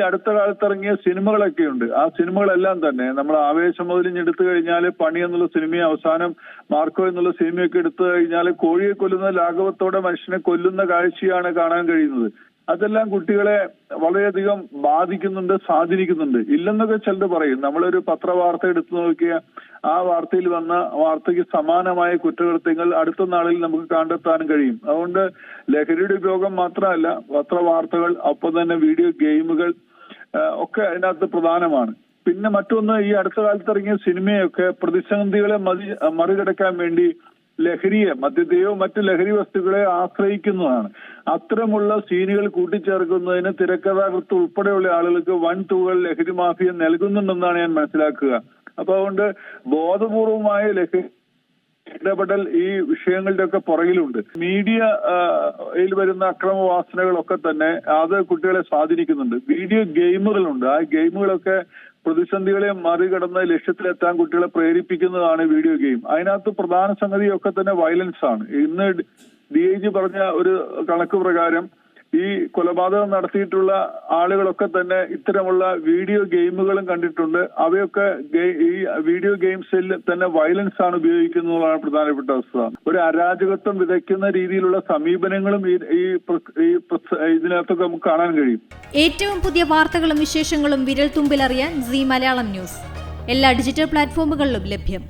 അടുത്ത കാലത്ത് ഇറങ്ങിയ സിനിമകളൊക്കെ ഉണ്ട് ആ സിനിമകളെല്ലാം തന്നെ നമ്മൾ ആവേശം മുതലിഞ്ഞ് എടുത്തു കഴിഞ്ഞാൽ പണി എന്നുള്ള സിനിമയും അവസാനം മാർക്കോ എന്നുള്ള സിനിമയൊക്കെ എടുത്തു കഴിഞ്ഞാൽ കോഴിയെ കൊല്ലുന്ന ലാഘവത്തോടെ മനുഷ്യനെ കൊല്ലുന്ന കാഴ്ചയാണ് കാണാൻ കഴിയുന്നത്. അതെല്ലാം കുട്ടികളെ വളരെയധികം ബാധിക്കുന്നുണ്ട് സ്വാധീനിക്കുന്നുണ്ട്. ഇല്ലെന്നൊക്കെ ചിലർ പറയും. നമ്മളൊരു പത്രവാർത്ത എടുത്തു നോക്കിയ ആ വാർത്തയിൽ വന്ന വാർത്തയ്ക്ക് സമാനമായ കുറ്റകൃത്യങ്ങൾ അടുത്ത നാളിൽ നമുക്ക് കണ്ടെത്താനും കഴിയും. അതുകൊണ്ട് ലഹരിയുടെ ഉപയോഗം മാത്രമല്ല പത്രവാർത്തകൾ ഒപ്പം തന്നെ വീഡിയോ ഗെയിമുകൾ ഒക്കെ അതിനകത്ത് പ്രധാനമാണ്. പിന്നെ മറ്റൊന്ന് ഈ അടുത്ത കാലത്ത് ഇറങ്ങിയ സിനിമയൊക്കെ പ്രതിസന്ധികളെ മതി മറികടക്കാൻ വേണ്ടി ലഹരിയെ മദ്യത്തെയോ മറ്റ് ലഹരി വസ്തുക്കളെ ആശ്രയിക്കുന്നതാണ്. അത്തരമുള്ള സീനുകൾ കൂട്ടിച്ചേർക്കുന്നതിന് തിരക്കഥാകൃത്ത് ഉൾപ്പെടെയുള്ള ആളുകൾക്ക് വൻ തുകകൾ ലഹരി മാഫിയ നൽകുന്നുണ്ടെന്നാണ് ഞാൻ മനസ്സിലാക്കുക. അപ്പൊ അതുകൊണ്ട് ബോധപൂർവമായ ലഹരി ഇടപെടൽ ഈ വിഷയങ്ങളുടെ ഒക്കെ പുറകിലുണ്ട്. മീഡിയയിൽ വരുന്ന അക്രമ വരുന്ന അക്രമവാസനകളൊക്കെ തന്നെ അത് കുട്ടികളെ സ്വാധീനിക്കുന്നുണ്ട്. വീഡിയോ ഗെയിമുകളുണ്ട്. ആ ഗെയിമുകളൊക്കെ പ്രതിസന്ധികളെ മറികടന്ന് ലക്ഷ്യത്തിലെത്താൻ കുട്ടികളെ പ്രേരിപ്പിക്കുന്നതാണ് വീഡിയോ ഗെയിം. അതിനകത്ത് പ്രധാന സംഗതിയൊക്കെ തന്നെ വയലൻസ് ആണ് ഇന്ന് ഡി ഐ ജി പറഞ്ഞ ഒരു കണക്ക് പ്രകാരം ഈ കൊലപാതകം നടത്തിയിട്ടുള്ള ആളുകളൊക്കെ തന്നെ ഇത്തരമുള്ള വീഡിയോ ഗെയിമുകളും കണ്ടിട്ടുണ്ട്. അവയൊക്കെ ഈ വീഡിയോ ഗെയിംസിൽ തന്നെ വയലൻസ് ആണ് ഉപയോഗിക്കുന്നതാണ് പ്രധാനപ്പെട്ട വസ്തുത ഒരു അരാജകത്വം വിതയ്ക്കുന്ന രീതിയിലുള്ള സമീപനങ്ങളും ഈ ഇതിനകത്തൊക്കെ നമുക്ക് കാണാൻ കഴിയും. ഏറ്റവും പുതിയ വാർത്തകളും വിശേഷങ്ങളും വിരൽ തുമ്പിലറിയാൻ സി മലയാളം ന്യൂസ്. എല്ലാ ഡിജിറ്റൽ പ്ലാറ്റ്ഫോമുകളിലും ലഭ്യം.